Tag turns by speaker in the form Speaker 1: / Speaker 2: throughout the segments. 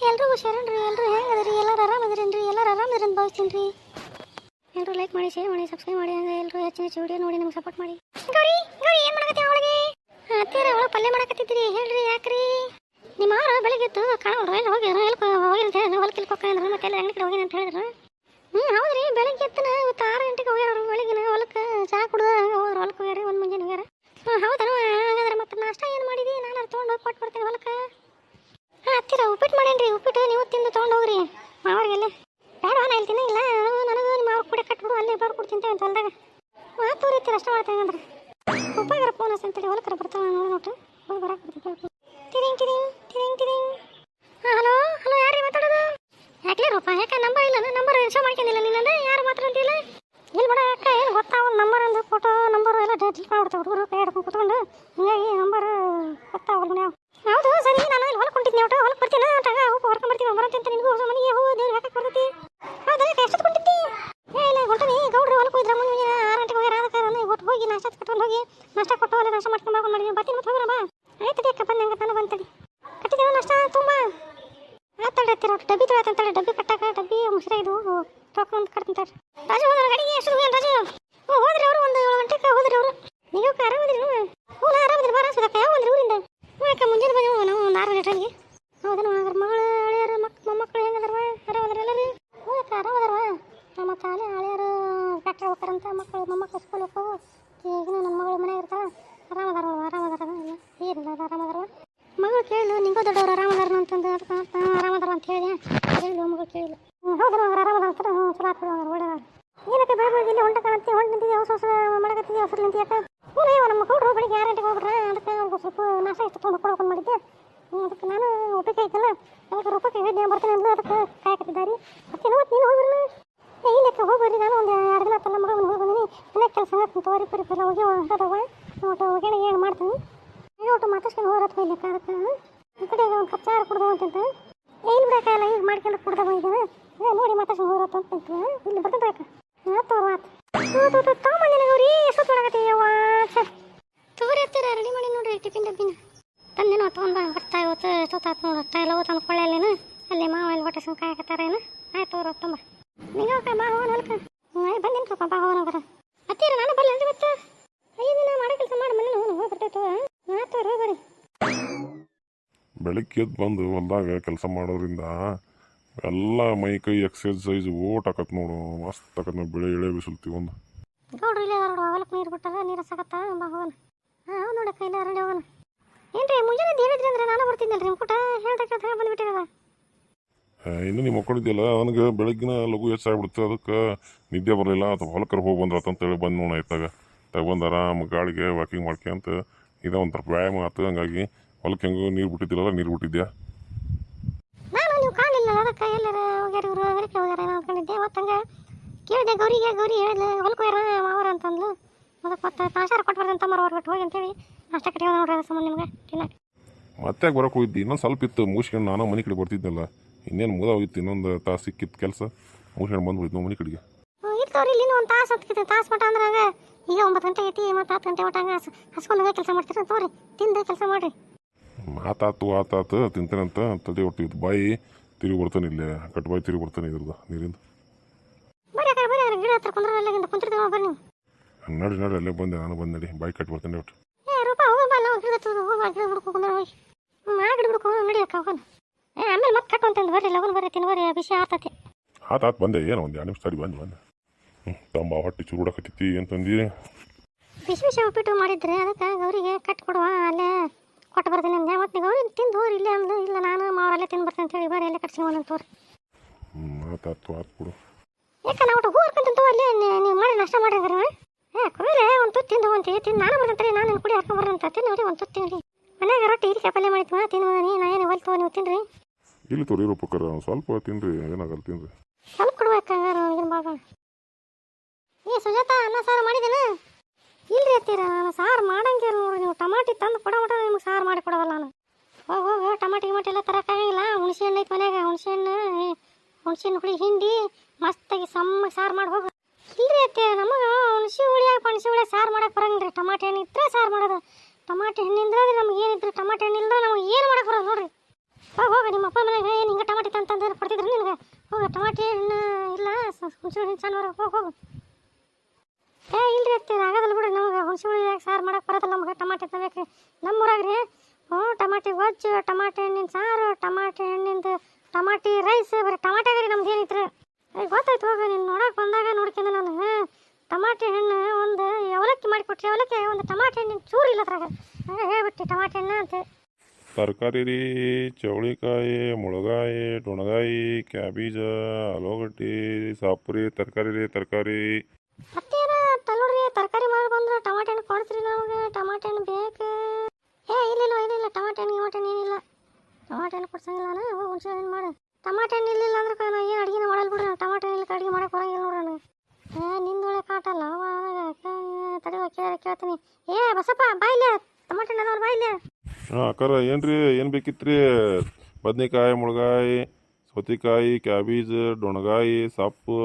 Speaker 1: ಎಲ್ರಿಗೂ ಶರಣ್ರಿ ಎಲ್ಲರೂ ಹೆಂಗದ್ರಿ ಎಲ್ಲರೂ ಆರಾಮದ್ರೇನ್ರಿ ಎಲ್ಲರೂ ಆರಾಮದ್ರಿ ಅಂತ ಭಾವಿಸ್ತೀನಿ ಎಲ್ಲರೂ ಲೈಕ್ ಮಾಡಿ ಶೇರ್ ಮಾಡಿ ಸಬ್ಸ್ಕ್ರೈಬ್ ಮಾಡಿ, ಹಂಗೆ ಎಲ್ಲರೂ ಹೆಚ್ಚಿನ ಹೆಚ್ಚು ವಿಡಿಯೋ ನೋಡಿ ನಮ್ಗೆ ಸಪೋರ್ಟ್ ಮಾಡಿ. ಗೌರಿ ಗೌರಿ, ಏನು ಮಾಡಕತ್ತಿ ಅವಳಿಗೆ? ಅತ್ತೀರ ಅವಳು ಪಲ್ಯ ಮಾಡಕತ್ತಿದ್ರಿ. ಹೇಳ್ರಿ, ಯಾಕ್ರಿ ನಿಮ್ಮ ಮಾರ ಬೆಳಿಗ್ಗೆ ಎದ್ದು ಕಾಣೋಲ್ರಿ ಎಲ್ಲಿ ಹೋಗಿ ಎಲ್ಲಿ ಹೋಗಿ ಅಂತ ಹೇಳಿ ಹೊಲಕ್ಕೆ ಇಲ್ಕೊಕ್ಕ ಅಂದ್ರೆ ಮತ್ತೆ ಎಲ್ಲ ಅಂಗಡಿ ಕಡೆ ಹೋಗಿ ಅಂತ ಹೇಳಿದ್ರು ಹ್ಞೂ ಹೌದ್ರಿ ಬೆಳಿಗ್ಗೆ ಎತ್ತನ ಇವತ್ತು ಆರು ಗಂಟೆಗೆ ಹೋಗ್ಯಾರ ಬೆಳಿಗ್ಗೆ ಹೊಲಕ್ಕೆ ಚಹಾ ಕುಡ್ದು ಹೋಗ್ರು ಹೊಲಕ್ಕೆ ಹೋಗ್ಯಾರ ಒಂದು ಮುಂಜಾನೆ ಹೋಗ್ಯಾರ ಹ್ಞೂ ಹೌದನ ಹಾಗಾದ್ರೆ ಮತ್ತೆ ನಾಷ್ಟ ಏನು ಮಾಡಿದಿ ನಾನು ತೊಗೊಂಡು ಹೋಗಿ ಕೊಟ್ಟು ಬರ್ತೀನಿ ಹೊಲಕ್ಕೆ ಹಾಂ ಹತ್ತಿರ ಉಪ್ಪಿಟ್ಟು ಮಾಡೇನ್ರಿ ಉಪ್ಪಿಟ್ಟು ನೀವು ತಿಂದು ತೊಗೊಂಡು ಹೋಗ್ರಿ ಮಾವರಿಗೆಲ್ಲ ಬೇಡ ನಾ ಇಲ್ಲಿ ತಿನ್ನ ಇಲ್ಲ ನನಗೂ ನಿಮ್ಮ ಅವ್ರ ಕೂಡ ಕಟ್ಬಿಡು ಅಲ್ಲೇ ಬರ್ ಕೊಡ್ತೀನಿ ಅಂತ ಹೊಲ್ದಾಗ ಮಾತು ರೀತಿ ಅಷ್ಟ ಮಾಡ್ತೇನೆ ಅಂದ್ರೆ. ಉಪ್ಪಾಗರ ಫೋನ್ ಅಂತೇಳಿ ಹೊಲಕರ ಬರ್ತಾವ ನೋಡಿ ನೋಟು ಹೋಗಿ ಬರಕ್ಕೆ ಬರ್ತೀನಿ ತಿರಿಂಗ್ ತಿರಿಂಗ್ ತಿರಿಂಗ್ ತಿರಿಂಗ್ ಹಾಂ ಹಲೋ ಹಲೋ ಯಾರೀ ಮಾತಾಡೋದು? ಯಾಕೆ ರೂಪ, ಯಾಕೆ ನಂಬರ್ ಇಲ್ಲ, ನಂಬರ್ ಶೋ ಮಾಡ್ಕೊಂಡಿಲ್ಲ ನಿನ್ನದು ಯಾರು ಮಾತಾಡ್ತಿಲ್ಲ ಇಲ್ಲಿ ಬಿಡ ಅಕ್ಕ, ಏನು ಗೊತ್ತಾ ಒಂದು ನಂಬರ್ ಒಂದು ಫೋಟೋ, ನಂಬರ್ ಎಲ್ಲ ಡಿಲೀಟ್ ಮಾಡ್ಬಿಡ್ತಾವೆ ಹುಡುಗರು, ಕೈ ಹಿಡ್ಕೊಂಡು ಕುತ್ಕೊಂಡು. ಹಿಂಗಾಗಿ ನಂಬರ್ ಗೊತ್ತಾವಲ್ಲ ನಾವು ಹೌದು ಸರಿ ನಾನು ಇಲ್ಲಿ ಹೊಲಕ್ಕೆ ಹೊಂಟಿದ್ನಿ ಒಟ್ಟು ಹೊಲಕ್ಕೆ ಬರ್ತೀನಿ ಒಟ್ಟಾಗ ಉಪ್ಪು ಹೊರ್ಕೊಂಡು ಬರ್ತೀನಿ ಬರತ್ತೆ ಅಂತ ನಿನಗೂ ಹೊಸ ಮನೆಗೆ ಹೂ ದೇವ್ರು ಹಾಕಕ್ಕೆ ಬರ್ತೈತಿ ಹೌದಾ ಎಷ್ಟು ಕೊಟ್ಟಿದ್ದಿ ಏ ಇಲ್ಲ ಹೊಂಟನಿ ಗೌಡ್ರು ಹೊಲಕ್ಕೆ ಹೋಗಿದ್ರ ಮುಂಜಾನೆ ಆರು ಗಂಟೆಗೆ ಹೋಗ್ಯಾರ ಅದಕ್ಕೆ ನಾನು ಒಟ್ಟು ಹೋಗಿ ನಾಷ್ಟ ಕಟ್ಕೊಂಡು ಹೋಗಿ ನಾಷ್ಟ ಕೊಟ್ಟು ಅಲ್ಲಿ ನಾಷ್ಟ ಮಾಡ್ಕೊಂಡು ಮಾಡ್ಕೊಂಡು ಮಾಡಿ ಬರ್ತೀನಿ ಮತ್ತೆ ಹೋಗ್ರಮ್ಮ ಆಯ್ತು ಅಕ್ಕ ಬಂದೆ ಹಂಗೆ ನಾನು ಬಂತಡಿ ಕಟ್ಟಿದ್ದೇವೆ ನಾಷ್ಟ ತುಂಬ ಆತಳ್ರಿ ಹತ್ತಿರ ಒಟ್ಟು ಡಬ್ಬಿ ತೊಗೊಳತ್ತಂತೇಳಿ ಡಬ್ಬಿ ಕಟ್ಟಾಕ ಡಬ್ಬಿ ಮುಸ್ರೆ ಇದು ಟೋಕನ್ ಅಂತ ಕಟ್ತಂತಾರೆ ರಾಜು ಹೋದ್ರ ಗಾಡಿಗೆ ರಾಜು? ಅವರು ಒಂದು ಏಳು ಗಂಟೆಗೆ ಹೋದ್ರಿ ಅವರು. ನೀವು ಆರಾಮದ್ರಿ ಹ್ಞೂ ನಾ ಆರಾಮದ್ರಿ ಬಾರ ಬಂದ್ರಿ ಊರಿಂದ? ಹ್ಞೂ ಅಕ್ಕ ಮುಂಜಾನೆ ನಾವು ಒಂದು ಆರು ಗಂಟೆಗೆ ಹೌದನ, ಹಾಗಾದ್ರೆ ಮಗಳು ಹಳೆಯರು ಮಕ್, ಮೊಮ್ಮಕ್ಕಳು ಹೆಂಗದಾರವ ಆರಾಮದಾರ ಎಲ್ಲರೂ? ಹ್ಞೂ ಅಕ್ಕ ಆರಾಮದಾರವ ನಮ್ಮ ತಾಲೆ ಹಳೆಯರು ಡಾಕ್ಟರ್ ಹೋಗ್ತಾರಂತ, ಮಕ್ಕಳು, ಮೊಮ್ಮಕ್ಕಳು ಸ್ಕೂಲ್ ಹೋಗ್ತಾವು ಈಗ ನನ್ನ ಮಗಳು ಮನೆಯಾಗ ಇರ್ತಾವ ಆರಾಮದಾರ ಆರಾಮದಾರ ಇಲ್ಲ, ಏನಿಲ್ಲ ಅದು ಮಗಳು ಕೇಳಿದ್ಲು ನಿಂಗೂ ದೊಡ್ಡವ್ರು ಆರಾಮದಾರ ಅಂತಂದು ಅದಕ್ಕೆ ನಾನು ಆರಾಮದಾರ ಅಂತ ಹೇಳಿದೆ ಹೇಳಿದ್ಲು ಮಗಳು ಕೇಳಿದ್ಲು ಹ್ಞೂ ಹೌದ್ರ ಅವ್ರು ಆರಾಮದಾರ ಅಂತ ಹ್ಞೂ ಚಲೋ ಆಗ್ತದೆ ಅವ್ರು ಒಳ್ಳೆಯವ್ರು ಏನಕ್ಕೆ ಬೆಳಗ್ಗೆ ಬೆಳಗ್ಗೆ ಇಲ್ಲಿ ಹೊಂಟ ಕಾಣತ್ತಿ ಹೊಂಟು ನಿಂತಿದ್ದೆ ಹೊಸ ಹೊಸ ಮಾಡಕತ್ತಿದ್ದೆ ಹೊಸ ನಿಂತಿ ಯಾಕೆ ಹ್ಞೂ ಅಯ್ಯೋ ನಮ್ಮ ಮಕ್ಕಳು ಬೆಳಿಗ್ಗೆ ಆರು ಗಂಟೆಗೆ ಹೋಗ್ಬಿಟ್ರೆ ಅದಕ್ಕೆ ಅವ್ರಿಗೆ ಸ್ವಲ್ಪ ನಾಷ್ಟ ಇಷ್ಟು ತೊಗೊಂಡು ಕೊಡ್ಕೊಂಡು ಮಾಡಿದ್ದೆ ಹ್ಞೂ ಅದಕ್ಕೆ ನಾನು ಊಟಕ್ಕೆ ಐತಲ್ಲ ಅದಕ್ಕೆ ರೂಪಕ್ಕೆ ಹೇಳಿದ್ದೆ ಬರ್ತೀನಿ ಅಂದ್ರೆ ಅದಕ್ಕೆ ಕಾಯಕತ್ತಿದ್ದಾರೆ ಮತ್ತೆ ಇವತ್ತು ನೀನು ಹೋಗ್ಬಿಡ್ರಿ ಏ ಇಲ್ಲಕ್ಕೆ ಹೋಗ್ಬರ್ರಿ ನಾನು ಒಂದು ಎರಡು ದಿನ ತನ್ನ ಮಗಳು ಹೋಗಿ ಬಂದಿನಿ ಮನೆ ಕೆಲಸ ಆಗ್ತೀನಿ ತೋರಿ ಪರಿ ಪರಿ ಹೋಗಿ ಹೊರಟವ ಒಟ್ಟು ಹೋಗಿ ಏನು ಮಾಡ್ತೀನಿ. ಈಗ ಒಟ್ಟು ಮಾತಾಡ್ಸ್ಕೊಂಡು ಹೋಗ್ರತ್ವ ಇಲ್ಲಿ ಅದಕ್ಕೆ ಈ ಕಡೆ ಒಂದು ಕಪ್ ಚಾರು ಕುಡ್ದು ಅಂತಂತ. ಏನು ಬೇಕಾಗಲ್ಲ ಈಗ ಮಾಡ್ಕೊಂಡು ಕುಡ್ದ ಬಂದಿದ್ದೇನೆ ಈಗ ನೋಡಿ ಮಾತಾಡ್ಸ್ಕೊಂಡು ಅಂತ ನಿಂತು ಇಲ್ಲಿ ಬರ್ತದೆ ಬೇಕಾ ಹಾಂ ಆತು ಮಾತು. ತೂ ತಗೊಂಬಂದಿನ ಗೌರಿ ಎಷ್ಟೊತ್ತು ಒಳಗತ್ತೀಯವ್ವ ತಗೋರಿ ಹತ್ತಿರ ರೆಡಿ ಮಾಡಿ ನೋಡ್ರಿ ಟಿಫಿನ್ ಡಬ್ಬಿನ. ತಂದಿನ ತೊಗೊಂಡು ಬರ್ತಾ ಇವತ್ತು, ಎಷ್ಟೊತ್ತಾತು ನೋಡು ಅಷ್ಟ ಎಲ್ಲ ತಂದು ಕೊಳ್ಳೇನು ಅಲ್ಲಿ ಮಾವ ಇಲ್ಲಿ ಹೊಟ್ಟೆ ಸುಮ್ ಕಾಯಕತ್ತಾರೇನು ಆಯ್ತು ಅವ್ರು ತುಂಬ ನೀವು ಬಾ ಹೋಗೋಣ ಹೊಲ್ಕ ಆಯ್ ಬಂದಿನ ಸ್ವಲ್ಪ ಬಾ ಹೋಗೋಣ ಬರ ಹತ್ತಿರ ನಾನು ಬರಲಿ ಅಂದ್ರೆ ಮತ್ತೆ ಐದು ದಿನ ಮಾಡೋ ಕೆಲಸ ಮಾಡಿ ಮನೆ ಹೋಗಿ ಹೋಗಿ ಬರ್ತೈತು ಆಯ್ತು ಅವ್ರು ಹೋಗ್ಬರಿ
Speaker 2: ಎದ್ದು ಬಂದು ಹೊಲ್ದಾಗ ಕೆಲಸ ಮಾಡೋದ್ರಿಂದ ಎಲ್ಲ ಮೈ ಕೈ ಎಕ್ಸಸೈಸ್ ಓಟ್ ಹಾಕತ್ ನೋಡು. ಮಸ್ತ್ ಹಾಕತ್ ನಾವು ಬೆಳೆ ಎಳೆ ಬಿಸಿಲ್ತೀವಿ ಒಂದು.
Speaker 1: ನೋಡ್ರಿ ಇಲ್ಲಿ ನೋಡು ಹೊಲಕ್ಕೆ ನೀರು ಬಿಟ್ಟಾರ ನೀರು ಸಾಕತ್ತ ಬಾ ಹೋಗೋಣ. ಹಾಂ ನೋಡಕ್ಕ ಇಲ್ಲ ರೆಡಿ ಹೋಗೋಣ. ಏನ್ರಿ ಮುಂಜಾನೆ ಹೇಳಿದ್ರಿ ಅಂದ್ರೆ ನಾನು ಬರ್ತಿದ್ದೆಲ್ರಿ ನಿಮ್ಮ ಕೂಟ ಹೇಳ್ದಕ್ಕೆ ಬಂದ್ಬಿಟ್ಟಿರದ
Speaker 2: ಇನ್ನು ನಿಮ್ಮ ಮಕ್ಕಳಿದ್ಯಲ್ಲ ಅವನಿಗೆ ಬೆಳಗ್ಗಿನ ಲಘು ಹೆಚ್ಚಾಗ್ಬಿಡುತ್ತೆ ಅದಕ್ಕೆ ನಿದ್ದೆ ಬರಲಿಲ್ಲ ಅಥವಾ ಹೊಲಕ್ಕರ ಹೋಗಿ ಬಂದ್ರ ಅಂತೇಳಿ ಬಂದು ನೋಡ ಇತ್ತಾಗ. ತಗೊಂಡು ಆರಾಮ ಗಾಳಿಗೆ ವಾಕಿಂಗ್ ಮಾಡ್ಕೊಂತ ಇದೇ ಒಂಥರ ವ್ಯಾಯಾಮ ಆಯ್ತು ಹಂಗಾಗಿ ಹೊಲಕ್ಕೆ ಹೆಂಗೋ ನೀರು ಬಿಟ್ಟಿದ್ದಿಲ್ಲ ನೀರು ಬಿಟ್ಟಿದ್ಯಾ?
Speaker 1: ನಾನು ನೀವು ಕಾಣಲಿಲ್ಲ ಅದಕ್ಕೆ ಎಲ್ಲರ ಹೋಗ್ಯಾರ ಇವರು ಹೊರಕ್ಕೆ ಹೋಗ್ಯಾರ ಏನೋ ಅನ್ಕೊಂಡಿದ್ದೆ ಅವತ್ತಂಗೆ ಕೇಳಿದೆ ಗೌರಿಗೆ ಗೌರಿ ಹೇಳಿದ್ಲು ಹೊಲಕ್ಕೆ ಹೋಗ್ಯಾರ ಮಾವರ ಅಂತಂದ್ಲು. ಅದಕ್ಕೆ ಮತ್ತೆ ತಾಸಾರ ಕೊಟ್ಟು ಬರ್ದಂತ ಮರ ಹೊರಬಿಟ್ಟು ಹೋಗಿ ಅಂತೇಳಿ ಅಷ್ಟೇ ಕಟ್ಟಿ ನೋಡ್ರಿ ಸಂಬಂಧ ನಿಮ್ಗೆ ತಿನ್ನಕ್ಕೆ
Speaker 2: ಮತ್ತೆ ಬರೋಕೆ ಹೋಗಿದ್ದಿ? ಇನ್ನೊಂದು ಸ್ವಲ್ಪ ಇತ್ತು ಮುಗಿಸ್ಕೊಂಡು ನಾನು ಮನೆ ಕಡೆ ಬರ್ತಿದ್ದಲ್ಲ ಇನ್ನೇನು ಮುಗಿದೋಗಿತ್ತು ಇನ್ನೊಂದು ತಾಸು ಸಿಕ್ಕಿತ್ತು ಕೆಲಸ. ಮುಗಿಸ್ಕೊಂಡು ಬಂದ್ಬಿಡ್ತು ನಾವು ಮನೆ ಕಡೆಗೆ.
Speaker 1: ಇರ್ತವ್ರಿ ಇಲ್ಲಿ ಒಂದು ತಾಸು ಹೊತ್ತಿಗೆ ತಾಸು ಮಟ ಅಂದ್ರೆ ಈಗ ಒಂಬತ್ತು ಗಂಟೆ ಐತಿ ಮತ್ತು ಹತ್ತು ಗಂಟೆ ಮಟ್ಟ ಹಂಗೆ ಹಸ್ಕೊಂಡು ಕೆಲಸ ಮಾಡ್ತೀರ? ತೋರಿ ತಿಂದು ಕೆಲಸ ಮಾಡಿರಿ.
Speaker 2: ಆತಾತು ಆತಾತು ತಿಂತೇನಂತ ತಲೆ ಹೊಟ್ಟಿದ್ದು ಬಾಯಿ ತಿರುಗಿ ಬರ್ತಾನೆ ಇಲ್ಲೇ ಕಟ್ ಬಾಯಿ ತಿರುಗಿ ಬರ್ತಾನೆ ಇದ್ರದ್ದು ನೀರಿಂದ. ನೋಡಿ ನೋಡಿ ಅಲ್ಲೇ ಬಂದೆ ನಾನು ಬಂದು ನಡಿ. ಬಾಯಿ ಕಟ್ ಬರ್ತಾನೆ ಒಟ್ಟು.
Speaker 1: ಆಮೇಲೆ ಮತ್ತೆ ಕಟ್ಟು ಅಂತಂದು ಬರ್ರಿ ಲಗನ್ ಬರ್ರಿ ತಿನ್ ಬರ್ರಿ ಬಿಸಿ ಆತತಿ
Speaker 2: ಆತ ಆತು ಬಂದೆ ಏನು ಒಂದು ಎರಡು ನಿಮಿಷ ತಡಿ ಬಂದು ಬಂದೆ. ಹ್ಞೂ ತಂಬ ಹೊಟ್ಟೆ ಅಂತಂದು
Speaker 1: ಬಿಸಿ ಬಿಸಿ ಉಪ್ಪಿಟ್ಟು ಮಾಡಿದ್ರೆ ಅದಕ್ಕೆ ಅವರಿಗೆ ಕಟ್ ಕೊಡುವ ಅಲ್ಲೇ ಕೊಟ್ಟು ಬರ್ತೀನಿ ಅಂದೆ. ಮತ್ತೆ ನೀವು ತಿಂದು ಹೋರಿ ಇಲ್ಲೇ ಅಂದ್ರೆ ಇಲ್ಲ ನಾನು ಮಾವರಲ್ಲೇ ತಿಂದು ಬರ್ತೀನಿ ಅಂತ ಹೇಳಿ ಬರ್ರಿ ಎಲ್ಲ ಕಟ್ಸಿ ತೋರಿ.
Speaker 2: ಹ್ಞೂ ಆತಾತು ಆತು ಬಿಡು.
Speaker 1: ಯಾಕೆ ನಾವು ಒಟ್ಟು ಹೂರ್ಕೊಂತ ಅಲ್ಲೇ ನೀವು ಮಾಡಿ ನಾಷ್ಟ ಮಾಡಿದ್ರೆ ಏ ಕುಬೇರೆ ಒಂದು ತುತ್ತು ತಿಂದು ಹೋಗ್ತೀವಿ ತಿಂದು ನಾನು ಬರ್ತೀನಿ ನಾನು ಕುಡಿ ಹಾಕೊಂಡು ಬರ್ರಂತ ತಿನ್ನು ನೋಡಿ ಒಂದು ತುತ್ತು ತಿನ್ರಿ. ಮನ್ಯಾಗ ರೊಟ್ಟಿ ಹಿರಿಕೆ ಪಲ್ಯ ಮಾಡಿದ್ವ ತಿನ್ನು ನೀ ನಾ ಏನು ಹೊಲ್ತು ನೀವು ತಿನ್ರಿ.
Speaker 2: ಇಲ್ಲಿ ತೋರಿ ರೂಪಕ್ಕರ ಒಂದು ಸ್ವಲ್ಪ ತಿನ್ರಿ ಏನಾಗಲ್ಲ ತಿನ್ರಿ.
Speaker 1: ಸ್ವಲ್ಪ ಕೊಡ್ಬೇಕಂಗಾರ ಏನು ಬಾಬಾ ಏ ಸುಜಾತ ಅನ್ನ ಸಾರು ಮಾಡಿದೇನ ಇಲ್ರಿ ಅತ್ತೀರ ನಾನು ಸಾರು ಮಾಡಂಗಿಲ್ಲ ನೋಡ್ರಿ, ನೀವು ಟಮಾಟಿ ತಂದು ಕೊಡ ಮಟ ನಿಮ್ಗೆ ಸಾರು ಮಾಡಿ ಕೊಡೋದಲ್ಲ ನಾನು. ಹೋಗಿ ಹೋಗಿ ಟಮಾಟಿ ಗಿಮಾಟಿ ಎಲ್ಲ ತರೋಕ್ಕಾಗಂಗಿಲ್ಲ ಹುಣಸೆ ಹಣ್ಣು ಐತೆ ಮನ್ಯಾಗ, ಹುಣಸೆ ಹಣ್ಣು ಹುಣಸೆ ಹಣ್ಣು ಹುಳಿ ಹಿಂಡಿ, ಮಸ್ತಾಗಿ ಸಮ್ಮ ಸಾರು ಮಾಡಿ ಹೋಗಿ. ಇಲ್ರಿ ಅತ್ತೆ, ನಮಗೆ ಹುಣಸೆ ಹುಳಿಯಾಗ ಪಣಸಿ ಹುಳಿ ಸಾರು ಮಾಡಕ್ಕೆ ಬರಂಗಿಲ್ಲ ಟಮಾಟೆ ಹಣ್ಣು ಇದ್ರೆ ಸಾರು ಮಾಡೋದು. ಟಮಾಟೆ ಹಣ್ಣು ನಮ್ಗೆ ಏನಿದ್ರು ಟಮಾಟೆ ಹಣ್ಣು ಇಲ್ಲದ್ರೆ ನಮಗೆ ಏನು ಮಾಡಕ್ಕೆ ಬರೋದು ನೋಡ್ರಿ. ಹೋಗಿ ಹೋಗಿ, ನಿಮ್ಮ ಅಪ್ಪ ಮನೆಗೆ ಏನು ಹಿಂಗೆ ಟಮಾಟೆ ತಂತಂದ್ರೆ ಕೊಡ್ತಿದ್ರು ನಿನಗೆ? ಹೋಗಿ, ಟಮಾಟೆ ಹಣ್ಣು ಇಲ್ಲ ಹುಣಸೆ ಹಣ್ಣು ಚೆಂದ ಹೋಗಿ ಹೋಗಿ. ಏ ಇಲ್ರಿ ಅತ್ತೀರ ಆಗೋದಿಲ್ಲ ಬಿಡ್ರಿ ನಮಗೆ ಹುಣಸೆ ಹುಳಿ ಸಾರು ಮಾಡಕ್ಕೆ ಬರೋದಿಲ್ಲ ನಮಗೆ ಟಮಾಟೆ ತಗೋಬೇಕ್ರಿ ನಮ್ಮೂರಾಗ ರೀ ಹ್ಞೂ ಟಮಾಟೆ ಗೊಜ್ಜು ಟಮಾಟೆ ಹಣ್ಣಿನ ಸಾರು ಟಮಾಟೆ ಹಣ್ಣಿಂದು ಟಮಾಟಿ ರೈಸ್ ಬರೀ ಟಮಾಟೆ ರೀ ನಮ್ದು ಏನೈತ್ರಿ. ಏ ಗೊತ್ತಾಯ್ತು ಹೋಗ ನೀನು ನೋಡಕ್ಕೆ ಬಂದಾಗ ನೋಡ್ಕೊಂಡೆ ನಾನು. ಟಮಾಟೆ ಹಣ್ಣು ಒಂದು ಅವಲಕ್ಕಿ ಮಾಡಿಕೊಟ್ರಿ ಅವಲಕ್ಕಿ ಒಂದು ಟಮಾಟೆ ಹಣ್ಣಿನ ಚೂರು ಇಲ್ಲ ಅದ್ರಾಗ. ಹಾಗೆ ಹೇಳ್ಬಿಟ್ಟು ಟಮಾಟೆ ಹಣ್ಣು ಅಂತ.
Speaker 2: ತರಕಾರಿ ರೀ ಚೌಳಿಕಾಯಿ ಮುಳಗಾಯಿ ಟೊಣಗಾಯಿ ಕ್ಯಾಬೀಜ ಆಲೂಗಡ್ಡೆ ಸಾಪುರಿ ತರಕಾರಿ ರೀ ತರಕಾರಿ.
Speaker 1: ತಲ್ಲೋಡ್ರಿ ತರಕಾರಿ ಮಾಡಿ ಬಂದ್ರೆ ಟಮಾಟೆ ಹಣ್ಣು ಕೊಡ್ತೀರಿ ನಮಗೆ? ಟಮಾಟೆ ಹಣ್ಣು ಬೇಕು. ಏ ಇಲ್ಲ ಇಲ್ಲ ಇಲ್ಲ ಟಮಾಟೆ ಹಣ್ಣು ಹಣ್ಣು ಏನಿಲ್ಲ. ಟಮಾಟೆ ಹಣ್ಣು ಕೊಡ್ಸಂಗಿಲ್ಲ ನಾನು. ಹುಣಸೆ ಹಣ್ಣು ಮಾಡು. ಟಮಾಟೆ ಹಣ್ಣು ಇಲ್ಲಿಲ್ಲ ಅಂದ್ರೆ ನಾನು ಏನು ಅಡುಗೆ ಮಾಡಲ್ಲ ಬಿಡ್ರಿ ಟಮಾಟೆ ಹಣ್ಣು ಅಡುಗೆ ಮಾಡಕ್ಕೆ ಬರೋಂಗಿಲ್ಲ ನೋಡ್ರಿ ಏ ನಿಂದೊಳೆ ಕಾಟಲ್ಲ ತಡಿ ಕೇಳಿ ಕೇಳ್ತೀನಿ. ಏ, ಬಸಪ್ಪ ಬಾಯ್ಲೆ ಟಮಾಟೆ ಹಣ್ಣು ಅದಾವ್ರಿ ಬಾಯ್ಲೆ
Speaker 2: ಹಾಂ ಅಕ್ಕಾರ ಏನು ರೀ ಏನು ಬೇಕಿತ್ತು ರೀ ಬದ್ನೆಕಾಯಿ, ಮುಳಗಾಯಿ, ಸೌತೆಕಾಯಿ, ಕ್ಯಾಬೀಜ್ ಡೊಣಗಾಯಿ ಸೊಪ್ಪು,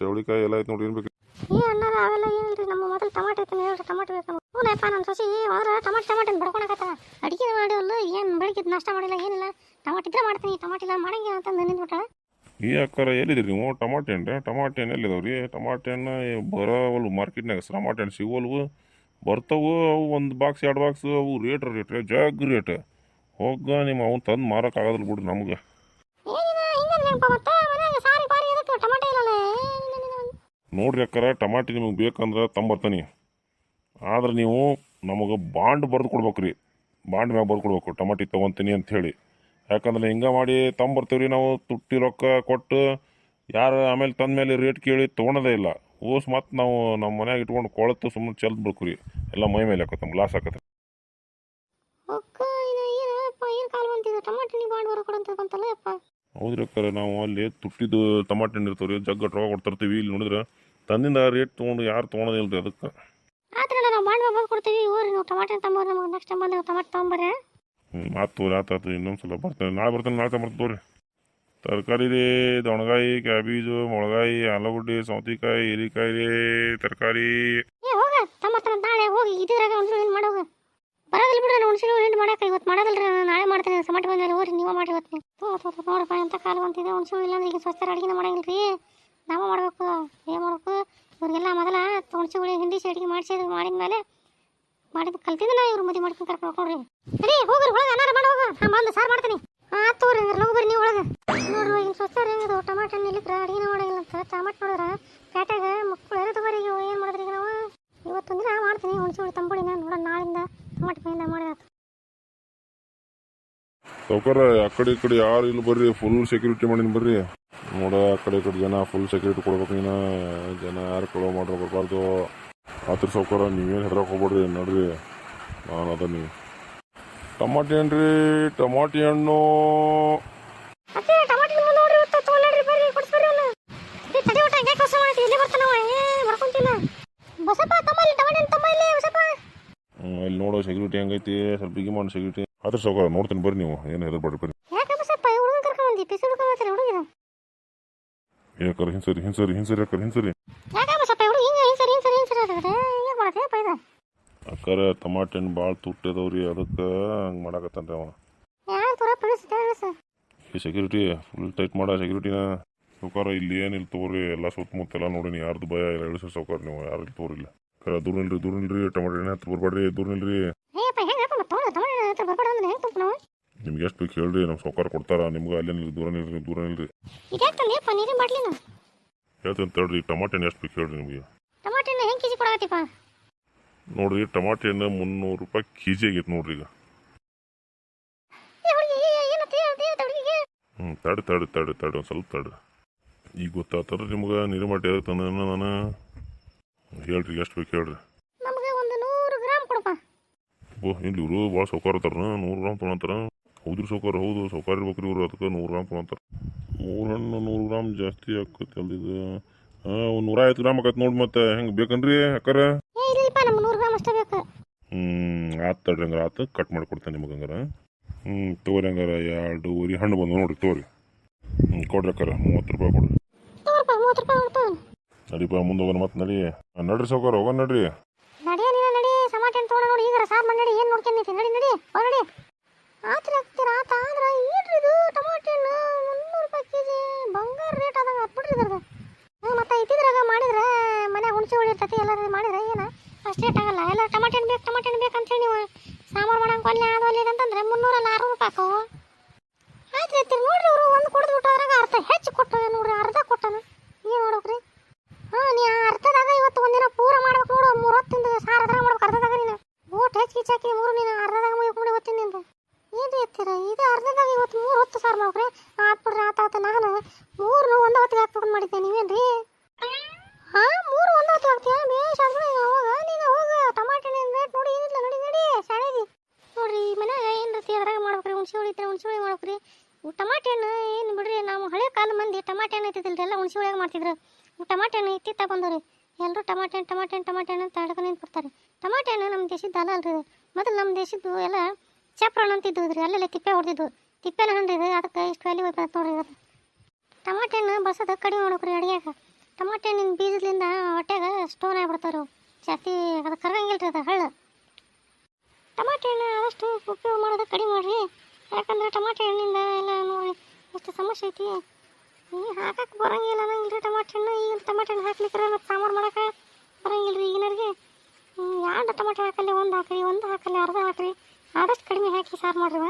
Speaker 2: ಚೌಳಿಕಾಯಿ ಎಲ್ಲ ಐತೆ ನೋಡಿ, ಏನು ಬೇಕಿತ್ತು
Speaker 1: ಈ ಅಣ್ಣಾರ ಅವೆಲ್ಲ ಏನಿಲ್ರಿ? ನಮ್ಮ ಮೊದಲು ಟಮಾಟೆ ಐತೆ ಹೇಳ್ರಿ ಟಮಾಟೆ ಬೇಕು ನಮ್ಗೆ. ಹ್ಞೂನಪ್ಪ ನನ್ನ ಸೊಸಿ ಹೋದ್ರೆ ಟಮಾಟೆ ಟಮಾಟೆ ಬಡ್ಕೊಳಕತ್ತ ಅಡಿಗೆ ಮಾಡಿವಲ್ಲ ಏನು ಬೆಳಗ್ಗೆ ನಾಷ್ಟ ಮಾಡಿಲ್ಲ ಏನಿಲ್ಲ. ಟಮಾಟೆ ಇದ್ರೆ ಮಾಡ್ತೀನಿ ಟಮಾಟೆ ಇಲ್ಲ ಮಾಡಂಗಿಲ್ಲ ಅಂತಂದು ನಿಂತ್ಬಿಟ್ಟ.
Speaker 2: ಈ ಅಕ್ಕಾರ ಎಲ್ಲಿದ್ರಿ ನೀವು? ಟಮಾಟೆ ಹಣ್ಣು ರೀ ಟಮಾಟೆ ಹಣ್ಣು ಎಲ್ಲಿದಾವೆ ರೀ ಟಮಾಟೆ ಹಣ್ಣು ಬರೋವಲ್ವು ಮಾರ್ಕೆಟ್ನಾಗ ಟಮಾಟೆ ಹಣ್ಣು ಸಿಗೋಲ್ವು. ಬರ್ತವು ಅವು ಒಂದು ಬಾಕ್ಸ್ ಎರಡು ಬಾಕ್ಸ್ ಅವು ರೇಟ್ ರೇಟ್ ಜಗ್ ರೇಟ್ ಹೋಗ ನಿಮ್ಮ ಅವ್ನು ತಂದು ಮಾರೋಕ್ಕಾಗೋದಿಲ್ಲ ಬಿಡ್ರಿ ನಮ್ಗೆ.
Speaker 1: ಮತ್ತೆ ಮನ್ಯಾಗ ಸಾರಿ ಬಾರಿ ಅದಕ್ಕೆ ಟಮಾಟೆ ಇಲ್ಲಲ್ಲ
Speaker 2: ನೋಡ್ರಿ ಅಕ್ಕಾರ ಟಮಾಟಿ ನಿಮಗೆ ಬೇಕಂದ್ರೆ ತಂಬರ್ತಾನೆ. ಆದ್ರೆ ನೀವು ನಮಗೆ ಬಾಂಡ್ ಬರೆದು ಕೊಡ್ಬೇಕು ರೀ ಬಾಂಡ್ ಮ್ಯಾಗ ಬರೆದು ಕೊಡ್ಬೇಕು. ಟಮಾಟಿ ತೊಗೊತೀನಿ ಅಂತ ಹೇಳಿ. ಯಾಕಂದ್ರೆ ಹಿಂಗೆ ಮಾಡಿ ತಂಬರ್ತೀವಿ ರೀ ನಾವು ತುಟ್ಟಿ ರೊಕ್ಕ ಕೊಟ್ಟು ಯಾರು ಆಮೇಲೆ ತಂದ ಮೇಲೆ ರೇಟ್ ಕೇಳಿ ತೊಗೊಳೋದೇ ಇಲ್ಲ. ಓಸ್ ಮತ್ತು ನಾವು ನಮ್ಮ ಮನ್ಯಾಗ ಇಟ್ಕೊಂಡು ಕೊಳತು ಸುಮ್ಮನೆ ಚೆಲ್ದು ಬಿಡ್ಕು ರೀ ಎಲ್ಲ ಮೈ ಮೇಲೆ ಹಾಕತ್ತೆ ನಮ್ಗೆ ಲಾಸ್
Speaker 1: ಹಾಕತ್ತೆ.
Speaker 2: ಹೌದ್ರಿ ಅಕ್ಕಾರ ನಾವು ಅಲ್ಲಿ ತುಟ್ಟಿದ್ದು ಟಮಾಟೆ ಹಣ್ಣು ಇರ್ತಾವೆ ರೀ ಜಗ್ಗಟ್ ರೋಗ ಕೊಡ್ತಿರ್ತೀವಿ. ಇಲ್ಲಿ ನೋಡಿದ್ರೆ ತಂದಿಂದ ರೇಟ್ ತೊಗೊಂಡು ಯಾರು ತೊಗೊಳೋದಿಲ್ಲ ರೀ ಅದಕ್ಕೆ?
Speaker 1: ಆತರ ನಾವು ಮಾಡಿ ಬಂದು ಕೊಡ್ತೀವಿ. ಊರಿ ನೀವು ಟಮಾಟೆ ತಗೊಂಬರ್ರಿ ನಮಗೆ ನೆಕ್ಸ್ಟ್ ಟೈಮ್ ಬಂದು ಟಮಾಟೆ ತೊಗೊಂಬರ್ರಿ.
Speaker 2: ಹ್ಞೂ ಆತು ಆತಾತು ಇನ್ನೊಂದು ಸಲ ಬರ್ತೇನೆ. ನಾಳೆ ಬರ್ತೇನೆ ನಾಳೆ ತಗೊಂಬರ್ತೀನಿ ತೋರಿ. ತರಕಾರಿ ರೀ ದೊಣಗಾಯಿ ಕ್ಯಾಬೇಜು ಮೊಳಗಾಯಿ ಆಲೂಗಡ್ಡೆ ಸೌತೆಕಾಯಿ ಹೀರಿಕಾಯಿ ರೀ ತರಕಾರಿ.
Speaker 1: ಏ ಹೋಗ ತಮ್ಮ ನಾಳೆ ಹೋಗಿ ಇದ್ರಾಗ ಒಂದು ಏನು ಮಾಡೋಗ ಬರೋದಿಲ್ಲ ಬಿಡ್ರಿ ನಾನು ಹುಣ್ಸಿನ ಏನು ಮಾಡಕ್ಕೆ ಇವತ್ತು ಮಾಡೋದಿಲ್ಲ ರೀ ನಾನು ನಾಳೆ ಮಾಡ್ತೀನಿ. ಟಮಾಟೆ ಬಂದಲ್ಲಿ ಹೋಗ್ರಿ ನೀವು ಮಾಡಿ ಇವತ್ತು. ನೋಡಪ್ಪ ಅಂತ ಕಾಲು ಬಂತಿದೆ. ಹುಣಸೆ ಇಲ್ಲ ಅಂದ್ರೆ ಈಗ ಸ್ವಸ್ಥರ ಅಡುಗೆ ಮಾಡಂಗಿಲ್ಲ ರೀ ನಾವು ಮಾಡ್ಬೇಕು ಏನು ಮಾಡ್ಬೇಕು ಇವ್ರಿಗೆಲ್ಲ ಮೊದಲ ಹುಣಸೆ ಹುಳಿ ಹಿಂಡಿ ಅಡುಗೆ ಮಾಡಿಸಿದ್ ಮಾಡಿದ್ಮೇಲೆ ಮಾಡಿದ್ ಕಲ್ತಿದ್ದು ನಾ ಇವ್ರು ಮದುವೆ ಮಾಡ್ಕೊಂಡು ಕರ್ಕೊಂಡು ನೋಡ್ರಿ ಸರಿ ಹೋಗ್ರಿ ಒಳಗೆ ಅನಾರ ಮಾಡಿ ಹೋಗ ನಾನು ಬಂದು ಸಾರು ಮಾಡ್ತೀನಿ ಹಾಂ ತೋರಿ ಹಂಗಾರೆ ಲಗು ಬರ್ರಿ ನೀವು ಒಳಗೆ ನೋಡ್ರಿ ಈಗ ಸ್ವಚ್ಛ ಹೆಂಗದು ಟಮಾಟೆ ಹಣ್ಣು ಇಲ್ಲಿಕ್ರ ಅಡುಗೆ ಮಾಡಂಗಿಲ್ಲ ಅಂತ ಟಮಾಟೆ ನೋಡಿದ್ರೆ ಪ್ಯಾಟಾಗ ಮಕ್ಕಳು ಎರೆದು ಬರೀ ಏನು ಮಾಡಿದ್ರಿ ಈಗ ನಾವು ಇವತ್ತೊಂದು ದಿನ ಮಾಡ್ತೀನಿ ಹುಣಸೆ ಹುಳಿ ತಂಬುಳಿನ ನೋಡೋಣ ನಾಳಿಂದ ಟಮಾಟೆ ಪೈಂದ ಮಾಡಿದ
Speaker 2: ಸೌಕರ ಆ ಕಡೆ ಈ ಕಡೆ ಯಾರು ಇಲ್ಲಿ ಬರ್ರಿ ಫುಲ್ ಸೆಕ್ಯೂರಿಟಿ ಮಾಡಿನ ಬರ್ರಿ ನೋಡ ಆ ಕಡೆ ಈ ಕಡೆ ಜನ ಫುಲ್ ಸೆಕ್ಯೂರಿಟಿ ಕೊಡ್ಬೇಕು ನೀನು. ಜನ ಯಾರು ಕೊಡೋ ಮಾಡ್ರ ಬರಬಾರ್ದು. ಆತರ ಸೌಕರ ನೀವೇನು ಹೆದ್ರಕ್ಕೆ ಹೋಗ್ಬೇಡ್ರಿ ನೋಡ್ರಿ. ನಾನು ಅದ ನೀವು ಟಮಾಟಿ ಹಣ್ಣು. ರೀ ಟಮಾಟಿ ಹಣ್ಣು
Speaker 1: ಇಲ್ಲಿ
Speaker 2: ನೋಡೋ ಸೆಕ್ಯೂರಿಟಿ ಹೆಂಗೈತಿ ಸ್ವಲ್ಪ ಬಿಗಿ ಮಾಡಿ ಸೆಕ್ಯೂರಿಟಿ ಅದ್ರ ಸೌಕರ ನೋಡ್ತೀನಿ ಬರ್ರಿ ನೀವು. ಏನು ಹೆದರ್ಬೇಡ್ರಿ ಬರ್ರಿ. ಯಾಕರ್ ಹಿಂಸರಿ ಹಿಂಸರಿ ಹಿಂಸರಿ ಅಕ್ಕಾರ ಹಿಂಸರಿ.
Speaker 1: ಯಾಕೆ ಬಸಪ್ಪ ಹುಡುಗ ಹಿಂಗೆ ಹಿಂಸರಿ ಹಿಂಸರಿ ಹಿಂಸರಿ ಮಾಡತ್ತೆ?
Speaker 2: ಅಕ್ಕಾರ ಟಮಾಟೆ ಹಣ್ಣು ಭಾಳ ತುಟ್ಟಿದವ್ರಿ ಅದಕ್ಕೆ ಹಂಗೆ ಮಾಡಾಕತ್ತಾನ ಅವ.
Speaker 1: ಯಾರು ತೋರ
Speaker 2: ಈ ಸೆಕ್ಯೂರಿಟಿ ಫುಲ್ ಟೈಟ್ ಮಾಡ ಸೆಕ್ಯೂರಿಟಿನ ಸೌಕಾರ ಇಲ್ಲಿ ಏನಿಲ್ಲ ತಗೋರಿ ಎಲ್ಲ ಸುತ್ತಮುತ್ತ ಎಲ್ಲ ನೋಡಿನಿ ಯಾರ್ದು ಭಯ ಇಲ್ಲ ಇಳಿಸೋ ಸೌಕಾರ ನೀವು ಯಾರು ಇಲ್ಲಿ. ತೋರಿಲ್ಲ ಕರ ದೂರ ನಿಲ್ರಿ ದೂರ ನಿಲ್ರಿ ಟಮಾಟೆ ಹಣ್ಣು ಹತ್ರ ಬರ್ಬೇಡ್ರಿ ದೂರ ನಿಲ್ರಿ. ನಿಮ್ಗೆ ಎಷ್ಟು ಬೇಕು ಹೇಳ್ರಿ ನಮ್ಮ ಸೌಕಾರ ಕೊಡ್ತಾರ ನಿಮ್ಗೆ ಅಲ್ಲೇ ನಿಲ್ರಿ ದೂರ ನಿಲ್ರಿ. ದೂರ ನಿಲ್ರಿ
Speaker 1: ನೀರಿನ ಬಾಟ್ಲಿನ
Speaker 2: ಹೇಳ್ತೀನಿ ತಡ್ರಿ ಟಮಾಟೆ ಎಷ್ಟು ಬೇಕು ಹೇಳ್ರಿ ನಿಮಗೆ.
Speaker 1: ಟಮಾಟೆ ಹಣ್ಣು ಹೆಂಗೆ ಕೆಜಿ ಕೊಡಾಕತ್ತಿಪ್ಪ?
Speaker 2: ನೋಡ್ರಿ ಟಮಾಟೆ ಹಣ್ಣು ಮುನ್ನೂರು ರೂಪಾಯಿ ಕೆ ಜಿ ಆಗೈತೆ ನೋಡ್ರಿ ಈಗ.
Speaker 1: ತಡ
Speaker 2: ಹ್ಞೂ ತಡಿ ತಡಿ ತಡಿ ತಡಿ ಒಂದು ಸ್ವಲ್ಪ ತಡ್ರಿ. ಈಗ ಗೊತ್ತಾತಾರ ನಿಮ್ಗೆ ನೀರುಮಟ್ಟಿ ಎದಕ್ಕೆ ತಂದ ನಾನು? ಹೇಳ್ರಿ ಎಷ್ಟು ಬೇಕು ಹೇಳ್ರಿ.
Speaker 1: ನಮಗೆ ಒಂದು ನೂರು ಗ್ರಾಮ್ ಕೊಡಪ್ಪ.
Speaker 2: ಓ ಇಲ್ಲಿ ಇವರು ಭಾಳ ಸೌಕಾರ ಅತ್ತಾರ ನೂರು ಗ್ರಾಮ್ ತೊಗೊಂತಾರ ಹೌದ್ರಿ ಸೌಕಾರ ಹೌದು ಸೌಕಾರ ಇರ್ಬೇಕ್ರಿ ಇವರು ಅದಕ್ಕೆ ನೂರು ಗ್ರಾಮ್ ತೊಗೊಂತಾರ ಮೂರು ಹಣ್ಣು ನೂರು ಗ್ರಾಮ್ ಜಾಸ್ತಿ ಆಕತಿ ಅಲ್ದಿದು ಹಾಂ ಒಂದು ನೂರ ಐವತ್ತು ಗ್ರಾಮ್ ಆಕತ್ ನೋಡಿ ಮತ್ತೆ. ಹೆಂಗೆ ಬೇಕನ್ರಿ ಅಕ್ಕಾರ?
Speaker 1: ಏ ಇಲ್ಲಪ್ಪ ನಮ್ಗೆ ನೂರು ಗ್ರಾಮ್ ಅಷ್ಟೇ ಬೇಕು.
Speaker 2: ಹ್ಞೂ ಆತು ತಡ್ರಿ ಹಂಗಾರೆ ಆತು ಕಟ್ ಮಾಡಿ ಕೊಡ್ತೇನೆ ನಿಮಗೆ ಹ್ಮ್ ಹ್ಞೂ ತೊಗೊರಿ ಎರಡು ಊರಿ ಹಣ್ಣು ಬಂದು ನೋಡ್ರಿ ತೊಗೊರಿ. ಹ್ಞೂ ಕೊಡ್ರಿ ಅಕ್ಕಾರ ಮೂವತ್ತು ರೂಪಾಯಿ ಕೊಡ್ರಿ.
Speaker 1: ತಗೋರಪ್ಪ ಮೂವತ್ತು ರೂಪಾಯಿ
Speaker 2: ನಡಿಪ ಮುಂದೆ ಹೋಗೋಣ ಮತ್ತೆ ನಡಿ. ನಡ್ರಿ ಸೌಕರ್ ಹೋಗೋಣ ನಡ್ರಿ
Speaker 1: ನಡಿಯ ನೀನ ನಡಿ ಟಮಾಟೆ ಹಣ್ಣು ತೊಗೊಂಡು ನೋಡಿ ಈಗ ಸಾರ್ ಮಾಡಿ ನಡಿ ಏನು ನೋಡ್ಕೊಂಡೈತಿ ನಡಿ ನಡಿ ಬಾ ನಡಿ ಆತ್ರ ಆಗ್ತೀರ ಆತ ಆದ್ರೆ ಏನ್ರಿ ಇದು ಟಮಾಟೆ ಹಣ್ಣು ಮುನ್ನೂರು ರೂಪಾಯಿ ಕೆ ಜಿ ಬಂಗಾರ ರೇಟ್ ಆದಂಗೆ ಹತ್ಬಿಡ್ರಿ ಇದ್ರದ್ದು ಮತ್ತೆ ಇದ್ದಿದ್ರಾಗ ಮಾಡಿದ್ರೆ ಮನೆ ಹುಣಸೆ ಹುಳಿ ಇರ್ತೈತಿ ಎಲ್ಲರೂ ಮಾಡಿದ್ರೆ ಏನ ಅಷ್ಟೇಟ್ ಆಗಲ್ಲ ಎಲ್ಲ ಟಮಾಟೆ ಹಣ್ಣು ಬೇಕು ಟಮಾಟೆ ಹಣ್ಣು ಬೇಕಂತೇಳಿ ನೀವು ಸಾಂಬಾರು ಮಾಡಂಗೆ ಒಲ್ಲೆ ಅದು ಒಲ್ಲೆ ಅಂತಂದ್ರೆ ಮುನ್ನೂರಲ್ಲಿ ಆರುನೂರು ರೂಪಾಯಿ ಆಕವು ಆಯ್ತು ಆಯ್ತು ನೋಡ್ರಿ ಅವರು ಒಂದು ಕುಡಿದು ಬಿಟ್ಟು ಅದ್ರಾಗ ಅರ್ಧ ಹೆಚ್ಚು ಕೊಟ್ಟು ನೋಡ್ರಿ ಅರ್ಧ ಕೊಟ್ಟನು ಏನು ನೋಡೋಕ್ರಿ ಹಾಂ ನೀ ಆ ಅರ್ಧದಾಗ ಇವತ್ತು ಒಂದಿನ ಪೂರ ಮಾಡ್ಬೇಕು ನೋಡು ಮೂರು ಹೊತ್ತಿಂದ ಸಾರು ಅದ್ರಾಗ ಮಾಡ್ಬೇಕು ಅರ್ಧದಾಗ ನೀನು ಕಿಚ್ಚಾಕಿ ಮೂರು ನೀನು ಅರ್ಧದಾಗ ಮುಗಿಕೊಂಡು ಗೊತ್ತೀನಿ ನಿಂದು ಏನು ಎತ್ತೀರ? ಇದು ಅರ್ಧದಾಗ ಇವತ್ತು ಮೂರು ಹೊತ್ತು ಸಾರು ಮಾಡ್ಬೇಕ್ರಿ ಆತ್ ಆತಾತ ನಾನು ಮೂರು ಒಂದು ಹೊತ್ತಿಗೆ ಹಾಕ್ಬೇಕು ಮಾಡಿದ್ದೆ ರೀ ಹಾಂ, ಮೂರು ಒಂದು ಹೊತ್ತು ಹಾಕ್ತೀಯಾ? ಬೇಷ್ ಅಂದ್ರೆ ಹೋಗ, ನೀನು ಹೋಗ. ಟಮಾಟೆ ರೇಟ್ ನೋಡಿ, ಏನಿಲ್ಲ, ನಡಿ ನಡಿ ಸಣ್ಣದಿ ನೋಡ್ರಿ, ಈ ಮನ್ಯಾಗ ಏನು ರೀತಿ ಅದ್ರಾಗ ಮಾಡ್ಬೇಕ್ರಿ ಹುಣ್ಸೆ ಹುಳಿ ಇದ್ರೆ ಹುಣ್ಸೆ ಹುಳಿ ಮಾಡ್ಬೇಕ್ರಿ. ಟಮಾಟೆ ಹಣ್ಣು ಏನು ಬಿಡ್ರಿ ನಾವು ಹಳೆ ಕಾಲ ಮಂದಿ ಟಮಾಟೆ ಹಣ್ಣು ಐತಿದ್ದಿಲ್ರಿ ಎಲ್ಲ ಹುಣ್ಸೆ ಹುಳಿಯಾಗ ಮಾಡ್ತಿದ್ರು. ಟಮಾಟೆ ಹಣ್ಣು ಇತ್ತಿತ್ತ ಬಂದವ್ರಿ. ಎಲ್ಲರೂ ಟಮಾಟೆ ಹಣ್ಣು ಟಮಾಟೆ ಹಣ್ಣು ಟಮಾಟೆ ಹಣ್ಣು ಅಂತ ಹಿಡ್ಕೊಂಡು ನಿಂತ್ಬಿಡ್ತಾರೆ. ಟಮಾಟೆ ಹಣ್ಣು ನಮ್ಮ ದೇಶದ ಅಲ್ಲ ಅಲ್ರಿ. ಮೊದಲು ನಮ್ಮ ದೇಶದ್ದು ಎಲ್ಲ ಚಪ್ರ ಹಣ್ಣು ಅಂತಿದ್ವು ರೀ ಅಲ್ಲೆಲ್ಲ ತಿಪ್ಪೆ ಹೊಡೆದಿದ್ವು. ತಿಪ್ಪೆನ ಹಣ್ಣು ರೀ ಅದಕ್ಕೆ ಇಷ್ಟು ವ್ಯಾಲ್ಯೂ ಹೋಗ್ತದೆ ನೋಡ್ರಿ ಅದು ಟಮಾಟೆ ಹಣ್ಣು ಬಸದು ಕಡಿಮೆ ಮಾಡ್ಬೇಕ್ರಿ ಅಡುಗೆಗೆ ಟಮಾಟೆ ಹಣ್ಣಿನ ಬೀಜದಿಂದ ಹೊಟ್ಟೆಗೆ ಸ್ಟೋನ್ ಆಗಿಬಿಡ್ತಾವೆ ಜಾಸ್ತಿ ಅದು ಕರಗಂಗಿಲ್ಲ ರೀ ಅದು ಹಳ್ಳು. ಟಮಾಟೆ ಹಣ್ಣು ಆದಷ್ಟು ಉಪಯೋಗ ಮಾಡೋದು ಕಡಿಮೆ ಮಾಡಿರಿ. ಯಾಕಂದ್ರೆ ಟಮಾಟೆ ಹಣ್ಣಿಂದ ಎಲ್ಲ ನೋಡಿ ಎಷ್ಟು ಸಮಸ್ಯೆ ಐತಿ. ಈ ಹಾಕಕ್ಕೆ ಬರಂಗಿಲ್ಲ ಅನ್ನಂಗಿಲ್ಲ ಟಮಾಟೆ ಹಣ್ಣು ಈಗ ಟಮಾಟ ಹಣ್ಣು ಹಾಕ್ಲಿಕ್ಕೆ ಮತ್ತು ಸಾಂಬಾರು ಮಾಡೋಕೆ ಬರಂಗಿಲ್ಲ ರೀ ಈಗಿನವ್ರಿಗೆ ಎರಡು ಟಮಾಟೆ ಹಾಕಲ್ಲಿ ಒಂದು ಹಾಕ್ರಿ, ಒಂದು ಹಾಕಲ್ಲಿ ಅರ್ಧ ಹಾಕ್ರಿ. ಆದಷ್ಟು ಕಡಿಮೆ ಹಾಕಿ ಸಾರು ಮಾಡ್ರಿ